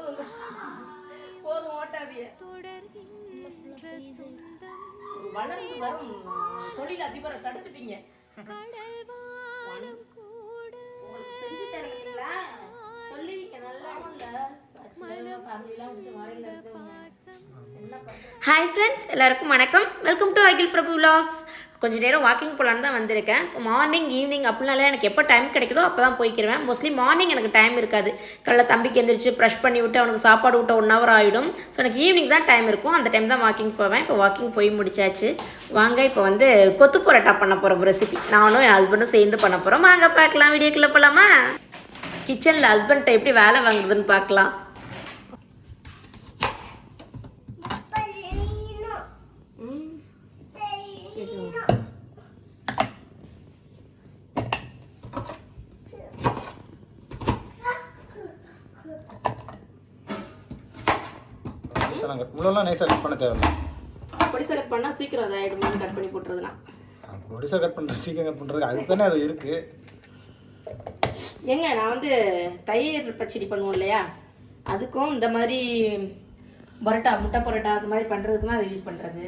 போதும் போதும் ஓட்டாதிய வளர்ந்து வரும் தொழில் அதிபரை தடுத்துட்டீங்க. உங்களுக்கு செஞ்சு தரீங்களா சொல்லிருங்க நல்லா இல்ல ஃபேமிலிலாம் விட்டு வாரில இருக்கிறவங்க என்ன பண்றது? ஹாய் ஃப்ரெண்ட்ஸ் எல்லாருக்கும் வணக்கம். Welcome to Akhil Prabhu vlogs. கொஞ்ச நேரம் வாக்கிங் போகலான்னு தான் வந்திருக்கேன். மார்னிங் ஈவினிங் அப்படினாலே எனக்கு எப்போ டைம் கிடைக்குதோ அப்போ தான் போய்க்கிருவேன். மோஸ்ட்லி மார்னிங் எனக்கு டைம் இருக்காது. காலைல தம்பிக்கு எந்திரிச்சு ப்ரஷ் பண்ணி விட்டு அவனுக்கு சாப்பாடு விட்ட ஒன் ஹவர் ஆகிடும் ஸோ எனக்கு ஈவினிங் தான் டைம் இருக்கும். அந்த டைம் தான் வாக்கிங் போவேன். இப்போ வாக்கிங் போய் முடிச்சாச்சு. வாங்க இப்போ வந்து கொத்து பரோட்டா பண்ண போகிறோம் ரெசிபி நானும் என் ஹஸ்பண்டும் சேர்ந்து பண்ண போகிறோம் வாங்க பார்க்கலாம். வீடியோக்குள்ளே போகலாமா கிச்சனில் ஹஸ்பண்ட்டை எப்படி வேலை வாங்குறதுன்னு பார்க்கலாம் ம் நைஸாக கட் இவ்வளோலாம் நைஸாக கட் பண்ண தேவையில்ல. அப்படி செலக்ட் பண்ணா சீக்கிரம் அதாயிடுமான்னு கட் பண்ணி போட்டுறதுனா ஒடிசா கட் பண்ணுறது சீக்கிரம் கட் பண்ணுறது அதுக்கு தானே அது இருக்குது ஏங்க நான் வந்து தயிர் பச்சடி பண்ணுவோம் இல்லையா? அதுக்கும் இந்த மாதிரி பரோட்டா முட்டை பரோட்டா அது மாதிரி பண்ணுறதுக்கு தான் அதை யூஸ் பண்ணுறது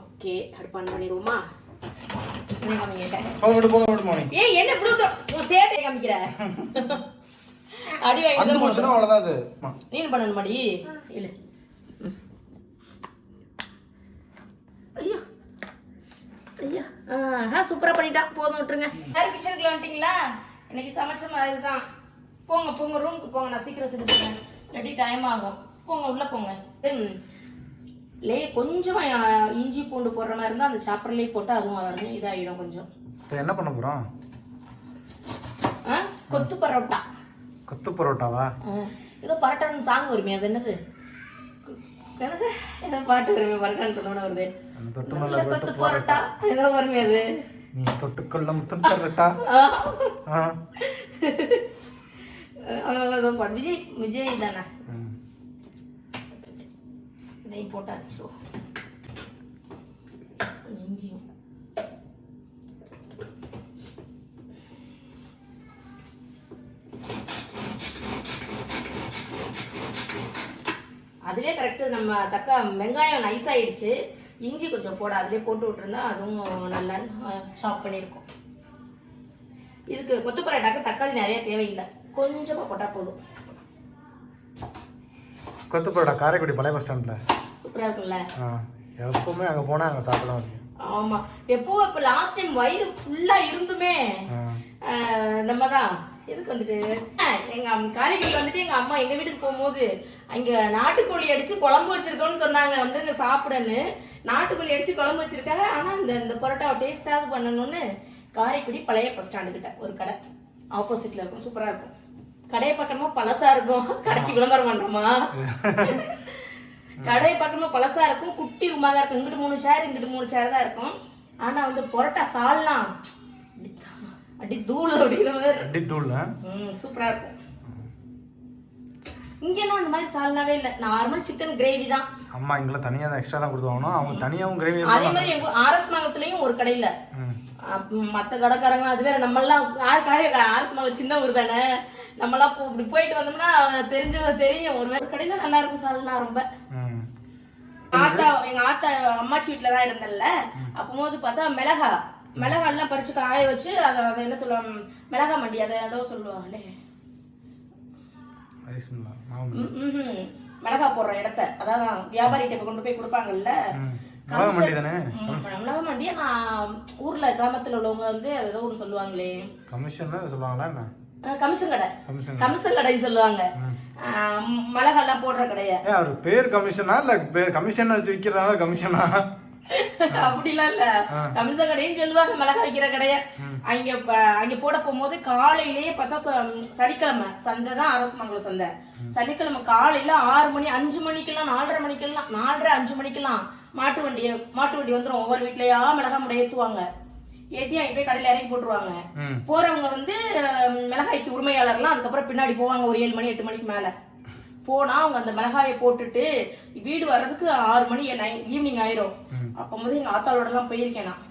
ஓகே அடுப்பு ஆன் பண்ணிடுவோமா? போதும் விடு போதும் விடு மோனி ஏய் என்ன இவ்வளோ தூரம் உன் சேட்டை காமிக்கிற? அடி வந்து அது. நீ என்ன இல்ல. ஐயோ. ஐயா. ஆ சூப்பராக பண்ணிட்டான் போதும் விட்டுருங்க. யாரும் கிச்சனுக்குள்ள வந்துட்டீங்களா? இன்னைக்கு சமைச்ச மாதிரி தான். போங்க போங்க ரூமுக்கு போங்க. நான் சீக்கிரம் செஞ்சுருக்கேன் இல்லாட்டி டைம் ஆகும். போங்க உள்ளே போங்க. லே கொஞ்சம் இஞ்சி பூண்டு போடுற மாதிரி இருந்தால் அந்த சாப்பர்லேயே போட்டு அதுவும் வளரணும். இதாகிடும் கொஞ்சம். இப்போ என்ன பண்ண போகிறோம் ஆ? கொத்து பரோட்டா. கொத்து பரோட்டாவா? ஆ, ஏதோ பரோட்டான்னு சாங் வருமே அது என்னது? என்னது? ஏதோ பாட்டு வருமே பரோட்டான்னு சொன்னோன்னு வருது. தொட்டு கொத்து பரோட்டா ஏதோ வருமே அது. நீ தொட்டுக்கொள்ள முத்தம் ஏதோ பாட்டு விஜய் விஜய் தானே? ம். போட்டாச்சு. இஞ்சியும். அதுவே கரெக்டு நம்ம தக்கா வெங்காயம் நைஸ் ஆயிடுச்சு. இஞ்சி கொஞ்சம் போட அதிலே போட்டு விட்டுருந்தா அதுவும் நல்லா சாப் பண்ணியிருக்கும். இதுக்கு கொத்து பரோட்டாக்கு தக்காளி நிறைய தேவையில்லை. கொஞ்சமாக போட்டால் போதும். கொத்து பரோட்டா காரைக்குடி பழைய பஸ் ஸ்டாண்டில் சூப்பராக இருக்கும்ல. எப்பவுமே அங்கே போனால் அங்கே சாப்பிட முடியும் ஆமா. எப்போ இப்ப லாஸ்ட் டைம் வயிறு ஃபுல்லா இருந்துமே. நம்ம தான் எதுக்கு வந்துட்டு? எங்க காரைக்குடிக்கு வந்துட்டு எங்க அம்மா எங்க வீட்டுக்கு போகும்போது அங்க நாட்டுக்கோழி அடிச்சு குழம்பு வச்சிருக்கோம்னு சொன்னாங்க. வந்துருங்க சாப்பிடன்னு. நாட்டுக்கோழி அடிச்சு குழம்பு வச்சிருக்காங்க. ஆனா இந்த இந்த பரோட்டாவை டேஸ்டாவது பண்ணணும்னு காரைக்குடி பழைய பஸ் ஸ்டாண்டு கிட்ட ஒரு கடை. ஆப்போசிட்ல இருக்கும். சூப்பரா இருக்கும். கடையை பக்கமா பழசா இருக்கும். கடைக்கு விளம்பரம் பண்றோமா? கடை பக்கமா பழசா இருக்கும் குட்டி ரூமா தான் இருக்கும். இங்கிட்டு மூணு சேர் இங்கிட்டு மூணு சேர் தான் இருக்கும். ஆனா வந்து பரோட்டா சால்லாம் அடி தூள் அப்படிங்கிற மாதிரி அடி தூள் ம் சூப்பரா இருக்கும். இங்கெல்லாம் அந்த மாதிரி சால்னாவே இல்லை. நார்மல் சிக்கன் கிரேவி தான். அம்மா இங்கெல்லாம் தனியாக தான் எக்ஸ்ட்ரா தான் கொடுத்து வாங்கணும். அவங்க தனியாகவும் கிரேவி அதே மாதிரி எங்க ஆர்எஸ் நகரத்துலயும் ஒரு கடையில. ம். அப்ப மத்த கடைக்காரங்க அது வேற. நம்மெல்லாம் யார் காரிய ஆர்எஸ் நகர் சின்ன ஊர் தானே. நம்மலாம் இப்போ இப்படி போயிட்டு வந்தோம்னா தெரிஞ்சு தெரியும். ஒரு வேற கடையில நல்லா இருக்கும் சால்னா ரொம்ப. ஆத்தா எங்க ஆத்தா அம்மாச்சி வீட்டுல தான் இருந்தேன்ல. அப்போது பார்த்தா மிளகா. மிளகா எல்லாம் பறிச்சு காய வச்சு அதை அதை என்ன சொல்லுவாங்க மிளகா மண்டி அதை ஏதோ சொல்லுவாங்களே. மிளகா போடுற இடத்த. அதாவது வியாபாரிகிட்ட போய் கொண்டு போய் கொடுப்பாங்கல்ல. மிளகா மண்டியா? நான் ஊர்ல கிராமத்துல உள்ளவங்க வந்து அது ஏதோ ஒன்று சொல்லுவாங்களே. கமிஷன் சொல்லுவாங்களா என்ன? கமிஷன் கடை. கமிஷன் கடைன்னு சொல்லுவாங்க. அஹ் மிளகா எல்லாம் போடுற கடைய. அவர் பேர் கமிஷனா? இல்லை பேர் கமிஷன் வச்சு விற்கிறதுனால கமிஷனா? அப்படிலாம் இல்ல. கமிஷன் கடைன்னு சொல்லுவாங்க மிளகா வைக்கிற கடைய. அங்க அங்க போட போகும்போது காலையிலேயே பார்த்தா சனிக்கிழமை. சந்தை தான் அரசமங்கலம் சந்தை. சனிக்கிழமை காலையில ஆறு மணி அஞ்சு மணிக்கெல்லாம் நாலரை மணிக்கெல்லாம் நாலரை அஞ்சு மணிக்கெல்லாம் மாட்டு வண்டிய மாட்டு வண்டி வந்துரும். ஒவ்வொரு வீட்லயா மிளகா முடை ஏத்துவாங்க. ஏத்தி அங்க போய் கடையில இறக்கி போட்டுருவாங்க. போறவங்க வந்து மிளகாய்க்கு உரிமையாளர்லாம் அதுக்கப்புறம் பின்னாடி போவாங்க ஒரு ஏழு மணி எட்டு மணிக்கு மேல. போனா அவங்க அந்த மிளகாயை போட்டுட்டு வீடு வர்றதுக்கு ஆறு மணி ஈவினிங் ஆயிரும். அப்போது எங்க ஆத்தாளோடலாம் போயிருக்கேன் நான்.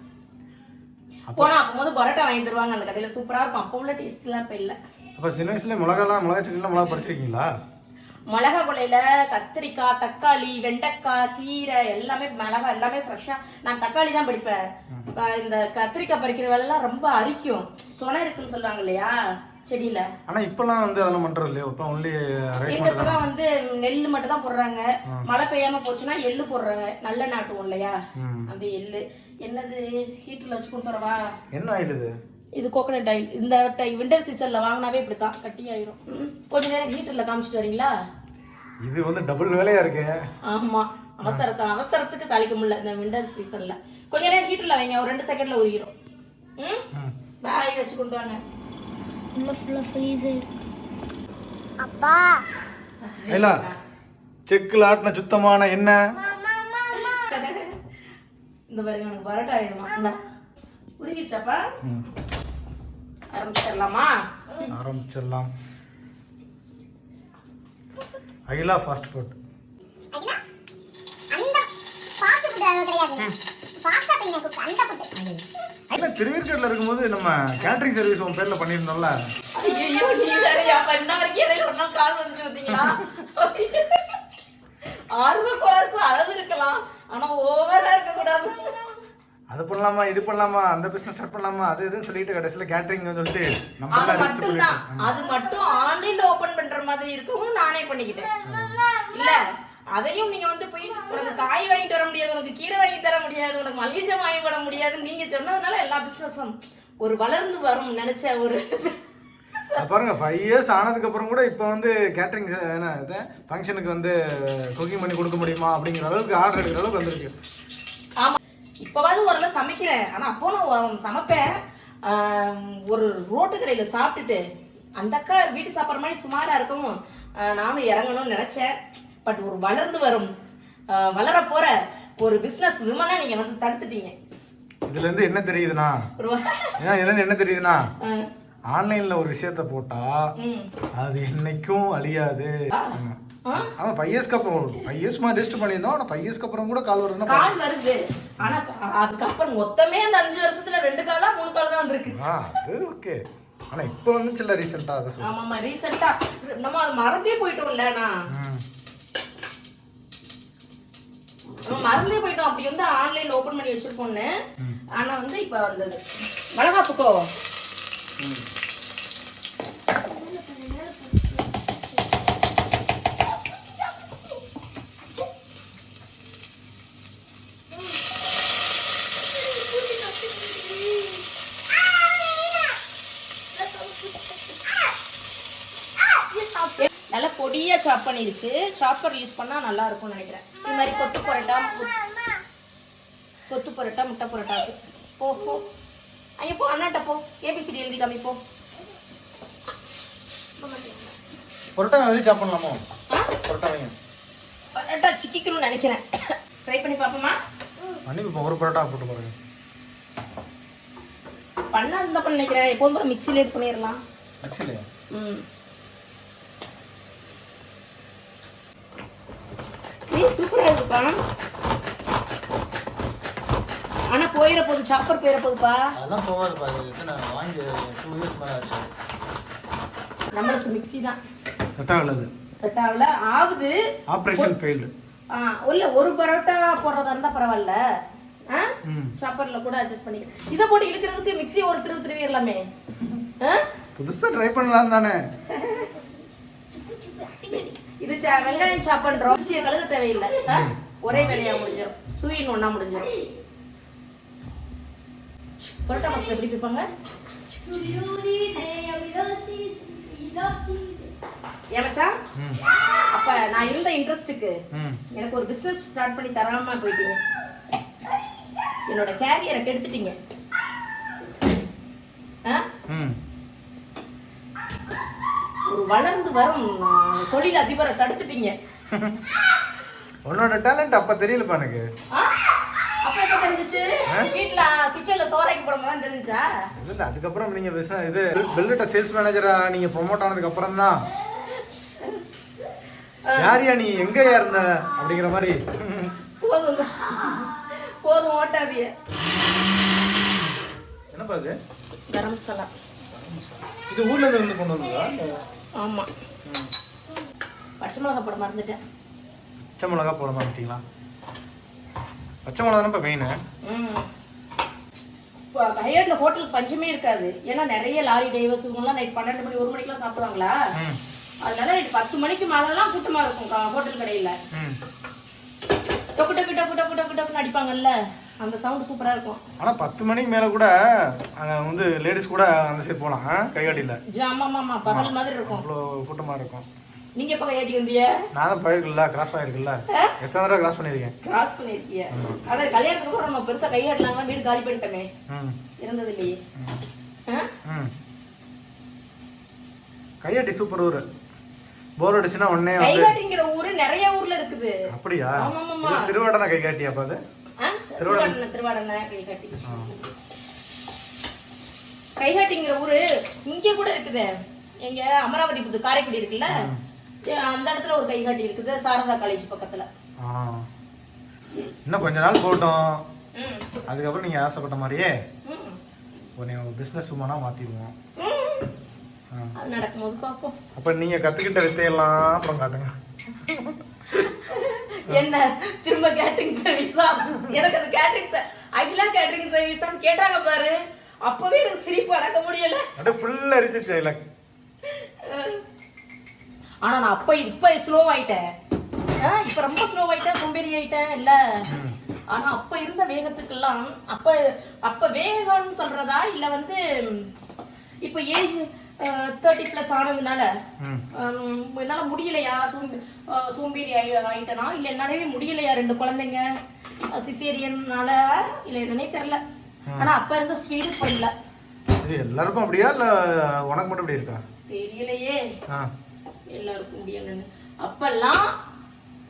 போனா அப்போது பரோட்டா வாங்கி தருவாங்க அந்த கடையில. சூப்பரா இருக்கும். அப்போ உள்ள டேஸ்ட் எல்லாம் இப்ப இல்ல. அப்ப சின்ன வயசுல மிளகாலாம் மிளகா செடிலாம் மிளகா படிச்சிருக்கீங்களா மிளகா கொள்ளையில கத்திரிக்காய் தக்காளி வெண்டைக்காய் கீரை எல்லாமே மிளகா எல்லாமே ஃப்ரெஷ்ஷா நான் தக்காளி தான் படிப்பேன். இந்த கத்திரிக்காய் பறிக்கிற வேலைலாம் ரொம்ப அரிக்கும். சொன இருக்குன்னு சொல்லுவாங்க இல்லையா? செடியில. ஆனா இப்பெல்லாம் வந்து அதெல்லாம் பண்றது இல்லையா? இப்ப ஒன்லி ரைஸ் வந்து நெல் மட்டும் தான் போடுறாங்க. மழை பெய்யாம போச்சுன்னா எள்ளு போடுறாங்க. நல்ல நாட்டுவோம் இல்லையா. அந்த எள்ளு. என்னது? ஹீட்டர்ல வச்சு கொண்டு வரவா என்ன ஆயிடுது? இது கோகனட் ஆயில் இந்த டை விண்டர் சீசன்ல வாங்கினாவே இப்படித்தான் கட்டி ஆயிரும். ம். கொஞ்ச நேரம் ஹீட்டர்ல காமிச்சிட்டு வரீங்களா? இது வந்து டபுள் வேலையா இருக்கு. ஆமா. அவசரத்தை அவசரத்துக்கு தாளிக்க முடியல இந்த விண்டர் சீசன்ல கொஞ்ச நேரம் ஹீட்டர்ல வைங்க ஒரு ரெண்டு செகண்ட்ல உருகிரும். ம். பாய் வச்சு கொண்டு வாங்க. உள்ள ஃபுல்லாக ஃப்ரீசர் அப்பா. இல்ல செக்குல ஆட்டின சுத்தமான எண்ணெய் இந்த பாருங்க எனக்கு பரோட்டா வேணுமா? உருகிச்சாப்பா. ஆரம்பிச்சிடலாமா? ஆரம்பிச்சிடலாம். அகிலா ஃபாஸ்ட் ஃபுட் திருவேற்காடுல இருக்கும்போது நம்ம கேட்டரிங் சர்வீஸ் உன் பேர்ல பார்த்தீங்களா? ஆர்வ கோளாறுக்கு அளவு இருக்கலாம். ஆனா ஓவரா இருக்க கூடாது அது பண்ணலாமா இது பண்ணலாமா அந்த பிசினஸ் ஸ்டார்ட் பண்ணலாமா அது இதுன்னு சொல்லிட்டு கடைசியில கேட்டரிங் சொல்லிட்டு நம்ம அது மட்டும் தான் அது மட்டும் ஆன்லைன்ல ஓபன் பண்ற மாதிரி இருக்கவும் நானே பண்ணிக்கிட்டேன். இல்ல அதையும் நீங்க வந்து போய் உனக்கு காய் வாங்கிட்டு வர முடியாது உனக்கு கீரை வாங்கி தர முடியாது உனக்கு ஜாமான் வாங்கி போட முடியாது. நீங்க சொன்னதுனால எல்லா பிசினஸும் ஒரு வளர்ந்து வரும் நினைச்ச ஒரு பாருங்க ஃபைவ் இயர்ஸ் ஆனதுக்கு அப்புறம் கூட இப்போ வந்து கேட்டரிங் என்ன ஃபங்க்ஷனுக்கு வந்து குக்கிங் பண்ணி கொடுக்க முடியுமா அப்படிங்கிற அளவுக்கு ஆர்டர் எடுக்கிற அளவுக்கு வந்திருக்கு. ஆமா இப்பவாவது ஓரளவு சமைக்கிறேன். ஆனா அப்போ நான் ஒரு- சமைப்பேன். ஒரு ரோட்டு கடையில சாப்பிட்டுட்டு அந்த அக்கா வீட்டு சாப்பிட்ற மாதிரி சுமாரா இருக்கவும் நானும் இறங்கணும்னு நினைச்சேன். பட் ஒரு வளர்ந்து வரும் வளர போற ஒரு பிசினஸ் விமனா நீங்க வந்து தடுத்துட்டீங்க. இதுல இருந்து என்ன தெரியுதுன்னா இதுல இருந்து என்ன தெரியுதுன்னா ஆன்லைன்ல ஒரு விஷயத்த போட்டா. அது என்னைக்கும் அழியாது. ஆமா. ஃபைவ் இயர்ஸ்க்கு அப்புறம் ஃபைவ் இயர்ஸ் மாதிரி ரெஜிஸ்டர் பண்ணியிருந்தோம். ஆனால் ஃபைவ் இயர்ஸ்க்கு அப்புறம் கூட கால் வருதுன்னா கால் வருது. ஆனா அதுக்கப்புறம் மொத்தமே அந்த அஞ்சு வருஷத்துல ரெண்டு காலா மூணு கால் தான் வந்திருக்கு. ஆ அது ஓகே. ஆனா இப்போ வந்துச்சுல்ல ரீசெண்டாக அதை சொல்லு ஆமாமா ரீசெண்டா நம்ம அது மறந்தே போயிட்டோம்ல நான் ம். நம்ம மறந்தே போயிட்டோம். அப்படி வந்து ஆன்லைன்ல ஓபன் பண்ணி வச்சிருப்போம்னு. ஆனா வந்து இப்ப வந்தது. மிளகாப்புக்கோ நல்லா சாப் பண்ணிருச்சு. சாப்பர் யூஸ் பண்ணா நல்லா இருக்கும்னு நினைக்கிறேன். இது மாதிரி கொத்து பரோட்டா கொத்து பரோட்டா முட்டை பரோட்டா. போ போ. ஐயோ போ அண்ணாட்ட போ. ஏபிசிடி எழுதி காமி போ. பரோட்டா வந்து சாப் பண்ணலாமோ? பரோட்டா வைங்க. பரோட்டா சிக்கிக்கணும்னு நினைக்கிறேன். ட்ரை பண்ணி பார்ப்போமா? பண்ணி இப்போ ஒரு பரோட்டா போட்டு பாருங்க. பண்ணா இருந்தா நினைக்கிறேன். எப்போதும் மிக்சிலே இது பண்ணிடலாம். ஆக்சுவலி ம். ஏய் சூப்பரா இருக்குப்பா. ஆனா போயிட போகுது சாப்பர் போயிட போகுதுப்பா. அதெல்லாம் போகாது பாரு நான் வாங்கி டூ இயர்ஸ் மேலே ஆச்சு. நம்மளுக்கு மிக்ஸி தான். செட் ஆகலது. செட் ஆகல ஆகுது. ஆப்ரேஷன் ஃபெயில்டு ஆ இல்ல ஒரு பரோட்டா போடுறதா இருந்தா பரவாயில்ல. ஆ? சாப்பர்ல கூட அட்ஜஸ்ட் பண்ணிக்கலாம் இதை போட்டு இழுக்கிறதுக்கு மிக்ஸி ஒரு திரு திருவிடலாமே ஆ? புதுசாக ட்ரை பண்ணலாம் தானே. இது வெங்காயம் சாப் பண்றோம். மிக்ஸியை கழுக தேவையில்லை? ஒரே வேலையா முடிஞ்சிடும் சுயின் ஒண்ணா முடிஞ்சிடும் பரோட்டா மசாலா எப்படி பிப்பாங்க ஏமாச்சா அப்ப நான் இருந்த இன்ட்ரெஸ்ட்டுக்கு ம். எனக்கு ஒரு பிசினஸ் ஸ்டார்ட் பண்ணி தராம போயிட்டீங்க. என்னோட கேரியரை கெடுத்துட்டீங்க. ஆ? ஒரு வளர்ந்து வரும் தொழில் அதிபரை தடுத்துட்டீங்க. உன்னோட டேலண்ட் அப்போ தெரியலப்பா எனக்கு. வீட்ல கிச்சன்ல சோறாக்கி தெரிஞ்சா இல்லை இல்லை அதுக்கப்புறம் நீங்கள் பிஸ்னஸ் இது பெல்லிட்ட சேல்ஸ் மேனேஜராக நீங்கள் ப்ரொமோட் ஆனதுக்கு அப்புறம் தான். யாரியா நீ? எங்கேயா இருந்த? அப்படிங்கிற மாதிரி. போதும். போதும் ஓட்டாதிய என்னப்பா இது? கரம் மசாலா. இது ஊர்ல இருந்து கொண்டு வந்ததா? இல்ல? ஆமா. ம். பச்சை மிளகா போட மறந்துட்டேன். பச்சை மிளகா போட மாட்டீங்களா பச்சை மிளகா தானப்பா மெயின் ம். இப்போ கையாட்டில் ஹோட்டலுக்கு பஞ்சமே இருக்காது. ஏன்னா நிறைய லாரி டிரைவர்ஸ் இவங்கெல்லாம் நைட் பன்னெண்டு மணி ஒரு மணிக்கெல்லாம் சாப்பிடுவாங்களா? அதனால நைட் பத்து மணிக்கு மேலெல்லாம் கூட்டமா இருக்கும் க- ஹோட்டல் கடையில. ம். டொக்கு டொக்கு டொக்கு டொக்கு டொக்கு டொக்குன்னு அடிப்பாங்கல்ல. அந்த சவுண்ட் சூப்பரா இருக்கும். ஆனா பத்து மணிக்கு மேல கூட அங்க வந்து லேடிஸ் கூட அந்த சைடு போலாம். கைகாட்டியில் ஆமா ஆமா பகல் மாதிரி இருக்கும். அவ்வளோ கூட்டமா இருக்கும். நீங்க எப்ப கையாட்டி வந்தீங்க? நான் தான் போயிருக்குல்ல கிராஸ் ஆயிருக்குல்ல எத்தனை தடவை கிராஸ் பண்ணியிருக்கேன்? கிராஸ் பண்ணிருக்கீங்க அதான் கல்யாணத்துக்கு அப்புறம் நம்ம பெருசா கையாட்டலாம் வீடு காலி பண்ணிட்டோமே. இருந்தது இல்லையே கையாட்டி சூப்பர் ஊர். போர் அடிச்சுன்னா உடனே வந்து கைகாட்டிங்கிற ஊரு நிறைய ஊர்ல இருக்குது. அப்படியா? திருவாடனை கைகாட்டியா அப்ப திருவாடனை திருவாடனை கைகாட்டி. கைகாட்டிங்கிற ஊரு இங்க கூட இருக்குது. எங்க அமராவதி புது காரைக்குடி இருக்குல்ல? அந்த இடத்துல ஒரு கைகாட்டி இருக்குது சாரதா காலேஜ் பக்கத்துல. இன்னும் கொஞ்ச நாள் போகட்டும். ம். அதுக்கப்புறம் நீங்க ஆசைப்பட்ட மாதிரியே உன்னை பிஸ்னஸ் உமனா மாத்திடுவோம். நடக்கும்போது பார்ப்போம் அப்ப நீங்க கத்துக்கிட்ட வித்தையெல்லாம் அப்புறம் காட்டுங்க. என்ன? திரும்ப கேட்டரிங் சர்வீஸா எனக்கு அது கேட்டரிங் அகிலா கேட்டரிங் சர்வீஸான்னு கேட்டாங்க பாரு. அப்பவே எனக்கு சிரிப்பு அடக்க முடியல. அப்படியே ஃபுல்லா அரிச்சிருச்சு இல்லை ஆனா நான் அப்ப இப்ப ஸ்லோ ஆயிட்டேன். இப்ப ரொம்ப ஸ்லோ ஆயிட்டேன் சோம்பேறி ஆயிட்டேன் இல்ல. ஆனா அப்ப இருந்த வேகத்துக்கெல்லாம் அப்ப அப்ப வேகம்னு சொல்றதா? இல்ல வந்து இப்ப ஏஜ் தேர்ட்டி பிளஸ் ஆனதுனால என்னால முடியலையா? சோம்பே சோம்பேறி ஆயி ஆயிட்டனா? இல்ல என்னாலவே முடியலையா ரெண்டு குழந்தைங்க? சிசேரியன்னால இல்ல என்னன்னே தெரியல. ஆனா அப்ப இருந்த ஸ்பீடு பண்ணல இது எல்லாருக்கும் அப்படியா? இல்ல உனக்கு மட்டும் இப்படி இருக்கா? தெரியலையே. எல்லாருக்கும் முடியலன்னு. அப்பெல்லாம்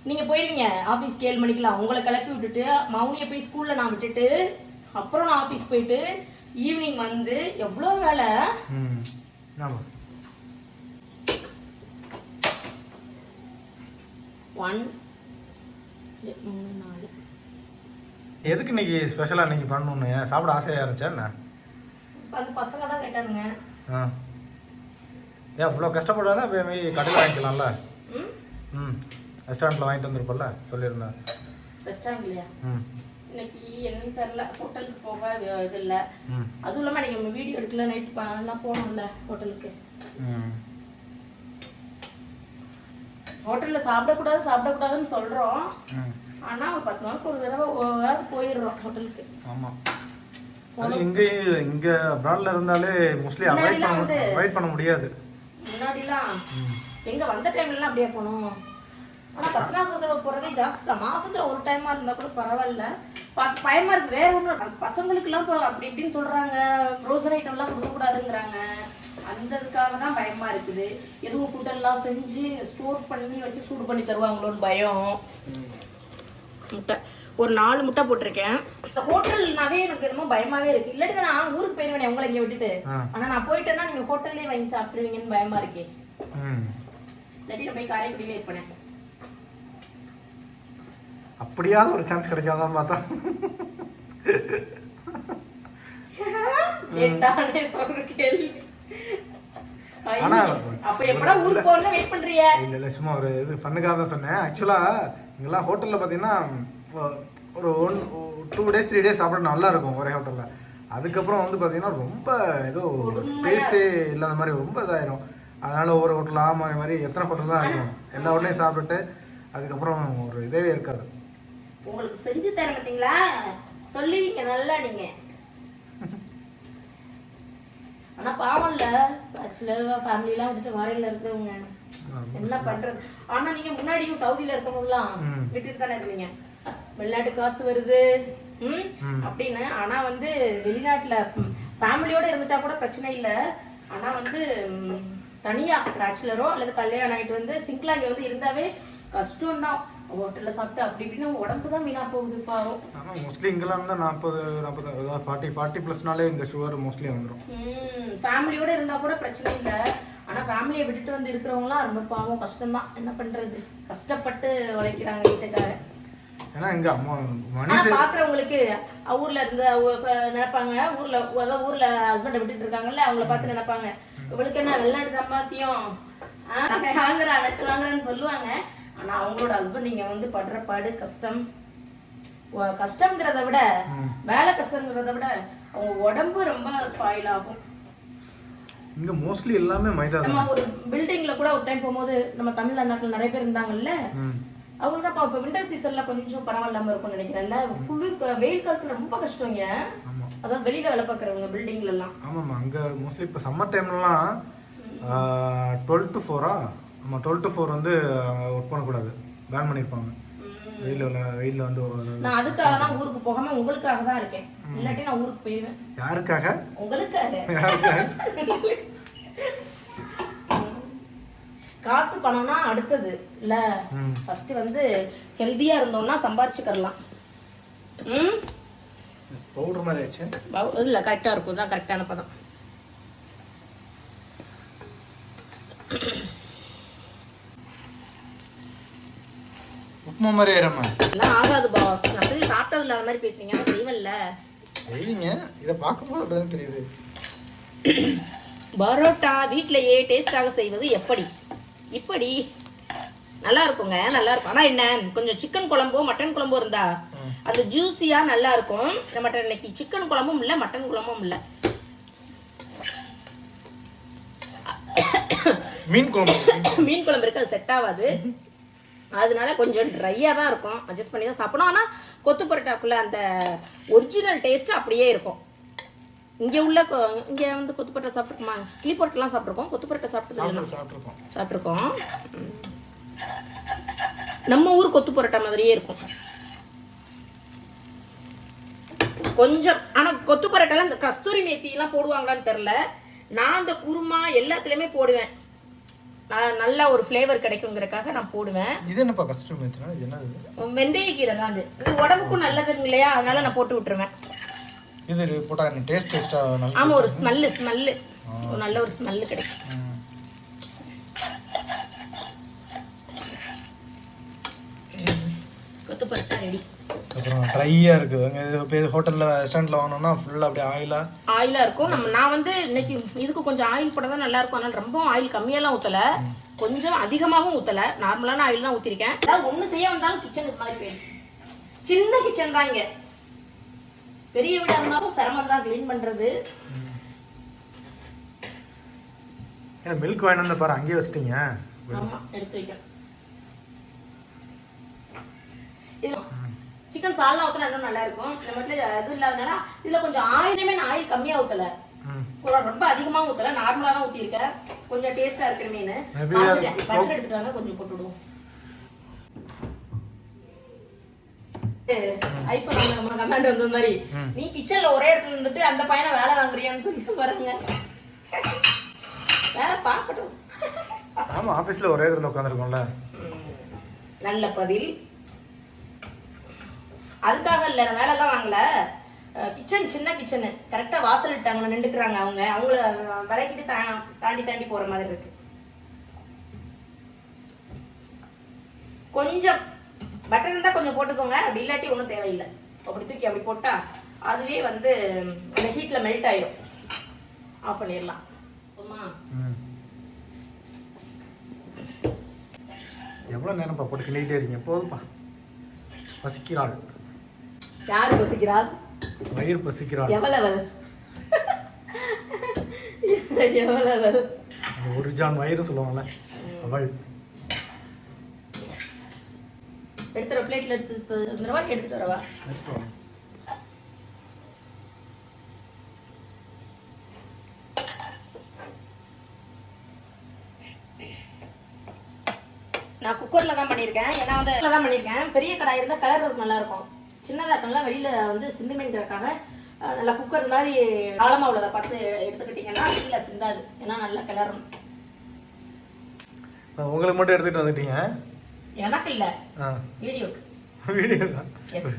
நீங்க போயிருவீங்க ஆபீஸ் ஏழு மணிக்கெல்லாம். உங்களை கிளப்பி விட்டுட்டு மௌனியை போய் ஸ்கூல்ல நான் விட்டுட்டு அப்புறம் நான் ஆபீஸ் போயிட்டு ஈவினிங் வந்து எவ்வளவு வேலை? ம் ஆமா ஒன் மூணு நாலு. எதுக்கு இன்னைக்கு ஸ்பெஷலாக இன்னைக்கு பண்ணணும்னு? சாப்பிட ஆசையாக இருந்துச்சா என்ன? அது பசங்க தான் கேட்டானுங்க. ஆ. ஏன் இவ்வளோ கஷ்டப்படாத கடையில் வாங்கிக்கலாம்ல. ம்? ம். ரெஸ்டாரண்ட்டில் வாங்கிட்டு வந்திருப்பல்ல சொல்லியிருந்தேன். ரெஸ்டாரண்ட்லையா ம். இன்னைக்கு என்னன்னு தெரியல. ஹோட்டலுக்கு போக இது இல்லை. அதுவும் இல்லாமல் இன்னைக்கு நம்ம வீடியோ எடுக்கல நைட் எல்லாம் போகணும்ல ஹோட்டலுக்கு. ஹோட்டலில் சாப்பிடக்கூடாது சாப்பிடக்கூடாதுன்னு சொல்கிறோம் ஆனால் ஒரு பத்து நாளுக்கு ஒரு தடவை போயிடுறோம் ஹோட்டலுக்கு. ஆமாம் இங்கே இங்கே அப்ராடில் இருந்தாலே மோஸ்ட்லி அவாய்ட் பண்ண அவாய்ட் பண்ண முடியாது. முன்னாடிலாம் எங்கே வந்த டைம்லலாம் அப்படியே போனோம். ஆனால் பத்து நாள் ஒரு தடவை போகிறதே ஜாஸ்தி தான். மாசத்துல ஒரு டைமாக இருந்தால் கூட பரவாயில்ல. பஸ் பயமா இருக்கு. வேற ஒன்றும் பசங்களுக்குலாம் இப்போ அப்படி இப்படின்னு சொல்கிறாங்க ஃப்ரோசன் ஐட்டம்லாம் கொடுக்கக்கூடாதுங்கிறாங்க. அந்த இதுக்காக தான் பயமா இருக்குது. எதுவும் ஃபுட்டெல்லாம் செஞ்சு ஸ்டோர் பண்ணி வச்சு சூடு பண்ணி தருவாங்களோன்னு பயம். முட்டை. ஒரு நாலு முட்டை போட்டிருக்கேன். இந்த ஹோட்டல்னாவே எனக்கு என்னமோ பயமாவே இருக்கு. இல்லாட்டி நான் ஊருக்கு போயிருவேனே உங்களை இங்கே விட்டுட்டு. ஆனா நான் போயிட்டேன்னா நீங்க ஹோட்டல்லே வாங்கி சாப்பிடுவீங்கன்னு பயமா இருக்கே. ம். இல்லாட்டி நான் போய் காரைக்குடியிலே இருப்பேன். அப்படியாவது ஒரு சான்ஸ் கிடைக்காதான் பார்த்தா. ஆனா, அப்ப எப்படா ஊருக்கு போகணும் வெயிட் பண்றிய? இல்லை இல்லை சும்மா ஒரு இது ஃபன்னுக்காக தான் சொன்னேன். ஆக்சுவலாக இங்கெல்லாம் ஹோட்டலில் பார்த்தீங்கன்னா ஒ- ஒரு one two days three days சாப்பிட நல்லா இருக்கும் ஒரே ஹோட்டலில் அதுக்கப்புறம் வந்து பார்த்தீங்கன்னா ரொம்ப ஏதோ டேஸ்ட்டே இல்லாத மாதிரி ரொம்ப இதாயிரும். அதனால ஒவ்வொரு ஹோட்டலாக மாறி மாதிரி எத்தனை ஹோட்டல் தான் இருக்கும். எல்லா ஹோட்டலையும் சாப்பிட்டுட்டு அதுக்கப்புறம் ஒரு இதே இருக்காது. உங்களுக்கு செஞ்சு தர மாட்டீங்களா சொல்லுவீங்க நல்லா நீங்க. ஆனா பாவம்ல பேச்சுலர் ஃபேமிலிலாம் விட்டுட்டு வாரையில இருக்கிறவங்க. என்ன பண்றது? ஆனா நீங்க முன்னாடியும் சவுதியில இருக்கும் போதெல்லாம். விட்டுட்டு தானே இருந்தீங்க. வெளிநாட்டு காசு வருது. ம்? அப்படின்னு. ஆனா வந்து வெளிநாட்டுல ஃபேமிலியோட இருந்துட்டா கூட பிரச்சனை இல்ல. ஆனா வந்து தனியா பேச்சுலரோ அல்லது கல்யாணம் ஆயிட்டு வந்து சிங்கிளா இங்க வந்து இருந்தாவே கஷ்டம் தான் ஹோட்டல்ல சாப்பிட்டு அப்படி இப்படின்னு உடம்பு தான் வீணா போகுது பாவம். ஆனால் மோஸ்ட்லி இங்கெல்லாம் இருந்தால் நாற்பது நாற்பது அதாவது ஃபார்ட்டி ஃபார்ட்டி ப்ளஸ்னாலே இங்கே சுகர் மோஸ்ட்லி வந்துடும் ம் ஃபேமிலியோட இருந்தா கூட பிரச்சனை இல்ல. ஆனா ஃபேமிலியை விட்டுட்டு வந்து இருக்கிறவங்களாம் ரொம்ப பாவம் கஷ்டம்தான். என்ன பண்றது? கஷ்டப்பட்டு உழைக்கிறாங்க வீட்டுக்காக ஏன்னா இங்க அம்மா ஆனா பாக்குறவங்களுக்கு அஹ், ஊர்ல இருந்த நினைப்பாங்க. ஊர்ல அதாவது ஊர்ல ஹஸ்பண்ட விட்டுட்டு இருக்காங்கல்ல அவங்கள பார்த்து நினைப்பாங்க. இவளுக்கு என்ன வெளிநாட்டு சம்பாத்தியம்? நகை வாங்குறா நட்டு வாங்குறேன்னு சொல்லுவாங்க. ஆனா அவங்களோட ஹஸ்பண்ட் இங்க வந்து படுற பாடு கஷ்டம். கஷ்டம்ங்கிறத விட வேலை கஷ்டங்கிறத விட அவங்க உடம்பு ரொம்ப ஸ்பாயில் ஆகும். இங்க மோஸ்ட்லி எல்லாமே மைதா நம்ம ஒரு பில்டிங்ல கூட ஒரு டைம் போகும்போது நம்ம தமிழ் அண்ணாக்கள் நிறைய பேர் இருந்தாங்கல்ல? ம். அவங்களுக்கு அப்போ இப்போ விண்டர் சீசன்ல கொஞ்சம் பரவாயில்லாம இருக்கும்னு நினைக்கிறேன்ல? குளிர் வெயில் காலத்துல ரொம்ப கஷ்டங்க ஆமா. அதாவது வெளியில வேலை பார்க்குறவங்க பில்டிங்ல எல்லாம். ஆமாம்மா அங்கே மோஸ்ட்லி இப்போ சம்மர் டைம்லலாம் டுவெல் டு ஃபோரா ஆமாம் டுவெல் டு ஃபோர் வந்து ஒர்க் பண்ணக்கூடாது. பேன் பண்ணியிருப்பாங்க வெயிலில் வெயிலில் வந்து நான் அதுக்காக தான் ஊருக்கு போகாம உங்களுக்காக தான் இருக்கேன். இல்லாட்டி நான் ஊருக்கு போயிருவேன். யாருக்காக? உங்களுக்காக. காசு பணம்னா அடுத்தது. இல்ல. ஃபர்ஸ்ட் வந்து ஹெல்தியா இருந்தோம்னா சம்பாரிச்சுக்கறலாம். ம்? பவுடர் மாதிரி ஆச்சு இல்ல கரெக்டா இருக்கும். தான் கரெக்டான பதம். உப்புமா மாதிரி ஆயிரம்மா. எல்லாம் ஆகாது பாஸ் நான் இல்லாத மாதிரி பேசுறீங்க. நான் செய்வேன்ல. சரிங்க இதை பார்க்கும்போது அப்படிதான் தெரியுது. பரோட்டா வீட்டிலேயே டேஸ்டாக செய்வது எப்படி? இப்படி. நல்லா இருக்குங்க நல்லா இருக்கும். ஆனால் என்ன கொஞ்சம் சிக்கன் குழம்போ மட்டன் குழம்போ இருந்தா அது ஜூஸியாக நல்லா இருக்கும். நம்ம இன்னைக்கு சிக்கன் குழம்பும் இல்லை மட்டன் குழம்பும் இல்லை. மீன் குழம்பு. மீன் குழம்பு இருக்கு அது செட் ஆகாது. அதனால கொஞ்சம் ட்ரையாக தான் இருக்கும். அட்ஜஸ்ட் பண்ணி தான் சாப்பிடணும். ஆனால் கொத்து பரோட்டாக்குள்ள அந்த ஒரிஜினல் டேஸ்ட் அப்படியே இருக்கும். இங்கே உள்ள இங்கே வந்து கொத்து பரோட்டா சாப்பிட்ருக்கோமா கிளி பரோட்டாலாம் சாப்பிட்ருக்கோம் கொத்து பரோட்டா இல்லைன்னா சாப்பிட்ருக்கோம் சாப்பிட்ருக்கோம். நம்ம ஊர் கொத்து பரோட்டா மாதிரியே இருக்கும். கொஞ்சம் ஆனா கொத்து பரோட்டாலாம் இந்த கஸ்தூரி மேத்திலாம் போடுவாங்களான்னு தெரில நான் அந்த குருமா எல்லாத்துலேயுமே போடுவேன். நல்ல ஒரு ஃப்ளேவர் கிடைக்குங்கிறக்காக நான் போடுவேன். இது என்னப்பா கஷ்டம் மேய்ச்சினா இது என்னது? வெந்தய கீரை தான் அது. இது உடம்புக்கும் நல்லதுங்க இல்லையா? அதனால நான் போட்டு விட்டுருவேன். இது போட்டா டேஸ்ட் நல்லா ஆமா ஒரு ஸ்மெல்லு ஸ்மெல்லு ஒரு நல்ல ஒரு ஸ்மெல்லு கிடைக்கும் ம். கொத்து பரோட்டா ரெடி அப்புறம் ட்ரையாக இருக்குது. இப்போ இது ஹோட்டலில் ரெஸ்டாரண்ட்டில் வாங்கினோம்னா ஃபுல்லாக அப்படியே ஆயிலாக ஆயிலா இருக்கும். நம்ம நான் வந்து இன்னைக்கு இதுக்கு கொஞ்சம் ஆயில் போட தான் நல்லா இருக்கும். அதனால ரொம்ப ஆயில் கம்மியெல்லாம் ஊத்தல. கொஞ்சம் அதிகமாகவும் ஊத்தல. நார்மலான ஆயில் தான் ஊத்திருக்கேன். அதாவது ஒண்ணு செய்ய வந்தாலும் கிச்சன் இது மாதிரி போயிடும். சின்ன கிச்சன் தான் இங்க. பெரிய வீடா இருந்தாலும் சிரமம் தான் க்ளீன் பண்றது. ஏன்னா மில்க் வாங்கிட்டு வந்து பாரு அங்கேயே வச்சிட்டீங்க. ஆமா எடுத்து வைக்கணும் சிக்கன் சால்னா ஊத்தினா இன்னும் நல்லா இருக்கும் இந்த மட்டும் இது இல்லாதனால இதுல கொஞ்சம் ஆயிலுமே நான் ஆயில் கம்மியா ஊத்தல. ம். கொஞ்சம் ரொம்ப அதிகமா ஊத்தல. நார்மலா தான் ஊத்திருக்கேன் கொஞ்சம் டேஸ்டா இருக்கிற மீன். பட்டர் எடுத்துட்டு வாங்க கொஞ்சம் போட்டு விடுவோம் ஐபோன் நம்ம கமெண்ட் வந்த மாதிரி. நீ கிச்சன்ல ஒரே இடத்துல இருந்துட்டு அந்த பையனை வேலை வாங்குறியான்னு சொல்லி வராங்க வேலை பார்க்கட்டும். ஒரே இடத்துல உட்காந்துருக்கோம்ல. நல்ல பதில். அதுக்காக இல்லை நான் வேலைலாம் வாங்கல. கிச்சன் சின்ன கிச்சனு கரெக்டாக வாசல் விட்டாங்க நின்றுக்குறாங்க அவங்க. அவங்கள விளக்கிட்டு தா தாண்டி தாண்டி போகிற மாதிரி இருக்கு. கொஞ்சம் பட்டர் இருந்தால் கொஞ்சம் போட்டுக்கோங்க. அப்படி இல்லாட்டி ஒன்றும் தேவையில்லை. அப்படி தூக்கி அப்படி போட்டால் அதுவே வந்து அந்த ஹீட்டில் மெல்ட் ஆயிடும் ஆஃப் பண்ணிடலாம். போதுமா? எவ்வளோ நேரம்ப்பா போட்டு கிண்டிகிட்டே இருக்கீங்க? போதும்ப்பா. பசிக்கிறாள். யார் யோசிக்கிறாள் வயிறு பசிக்கிறாள். எவ்வளவல் அந்த ஒரு ஜான் வயிறு சொல்லுவாங்கல்ல அவள். எடுத்துற பிளேட்ல எடுத்து வந்துடவா எடுத்துட்டு வரவா? நான் குக்கர்ல தான் பண்ணியிருக்கேன். ஏன்னா வந்து தான் பண்ணியிருக்கேன். பெரிய கடாய் இருந்தால் கலர்றது நல்லா இருக்கும். சின்னதாக இருக்கனால வெளியில வந்து சிந்துமேங்கிறதுக்காக அஹ், நல்லா குக்கர் மாதிரி ஆழமா உள்ளதை பார்த்து எடுத்துக்கிட்டிங்கன்னா இல்லை சிந்தாது. ஏன்னா நல்லா கிளறணும் உங்களுக்கு மட்டும் எடுத்துகிட்டு வந்துட்டீங்க? எனக்கு இல்லை. வீடியோக்கு. வீடியோ தான் எஸ்